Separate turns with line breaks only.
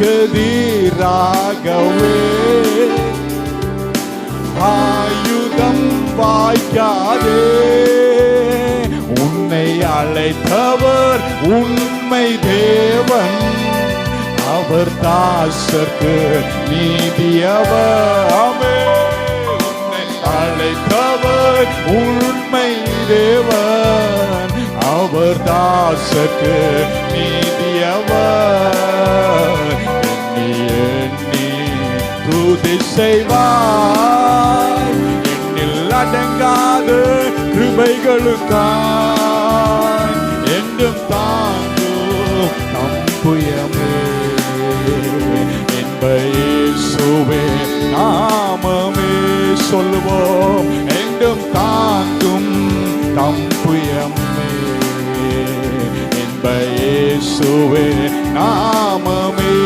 கதிராகவே ஆயுதம் வாய்க்காதே உன்னை அழைத்தவர் உண்மை தேவன். அவர் தாசர்க்கு நீதியவர். உன்னை அழைத்தவர் உண்மை தேவன். அவர் தாசர்க்கு நீதியவர். துதி செய்வார் என்னில் அடங்காத கிருபைகளுக்காய் என்றும் தாங்கும் நம்புயமே என்பேசுவே நாமமே சொல்லுவோம். என்றும் தாங்கும் நம்புயமே என்பேசுவே நாமமே